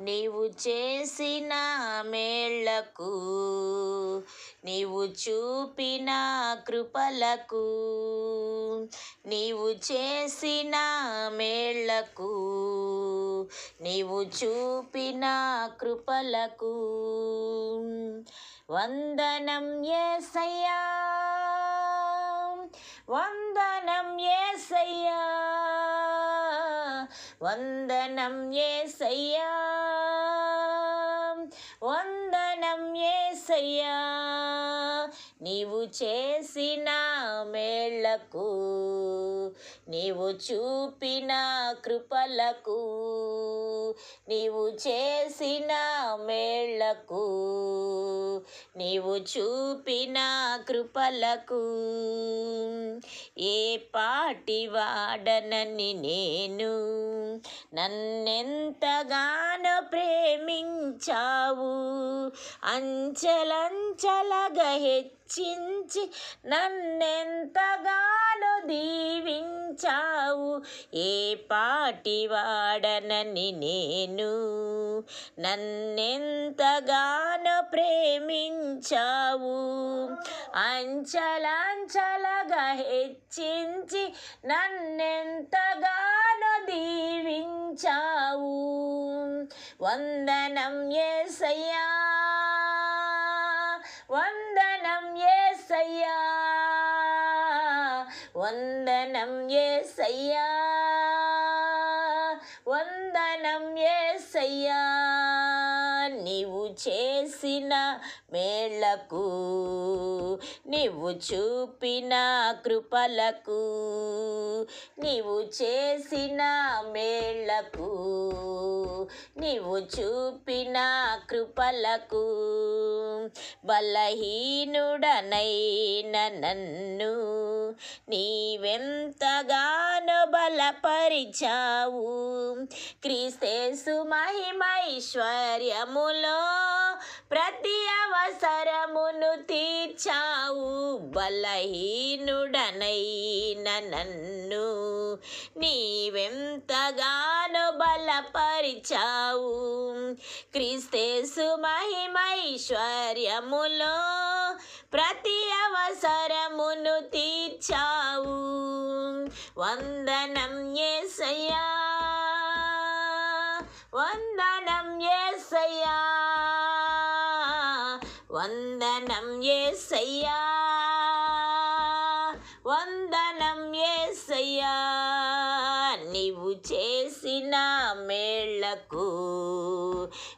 నీవు చేసిన మేళ్ళకు నీవు చూపిన కృపలకు నీవు చేసిన మేళ్ళకు నీవు చూపిన కృపలకు. వందనం ఏసయ్యా వందనం ఏసయ్యా వందనం ఏసయ్యా. వందనం ఏసయ్యా నీవు చేసిన మేళ్ళకు నీవు చూపిన కృపలకు నీవు చేసిన మేళ్ళకు నీవు చూపిన కృపలకు ఏ పాటి వాడనని నేను. నన్నెంతగానో ప్రేమించావు అంచలంచలగా హెచ్చించి నన్నెంత ఏ పాటి వాడనని నేను నన్నెంతగానో ప్రేమించావు. అంచలంచలగా హెచ్చించి నన్నెంతగానో దీవించావు. వందనం ఏసయ్యా వందనం ఏసయ్యా వందనం ఏసయ్యా నీవు చేసిన మేళ్ళకు నీవు చూపిన కృపలకు నీవు చేసిన మేళ్ళకు నీవు చూపిన కృపలకు బలహీనుడనైన నన్ను నీవెంతగానో బలపరిచావు. క్రీస్తేసు మహిమైశ్వర్యములో ప్రతి అవసరమును తీర్చావు. బలహీనుడనైన నన్ను నీవెంతగా బలపరిచావు క్రీస్తేసు మహిమైశ్వర్యములో ప్రతి అవసరమును తీర్చావు. వందనం ఏసయ్యా వందనం ఏసయ్యా వందనం ఏసయ్యా. నీవు చేసిన మేళ్ళకు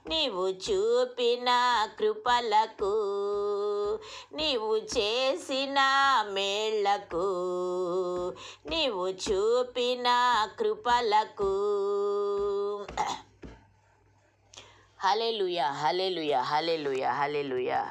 నీవు చూపిన కృపలకు నీవు చేసిన మేళ్ళకు నీవు చూపిన కృపలకు. Hallelujah hallelujah hallelujah hallelujah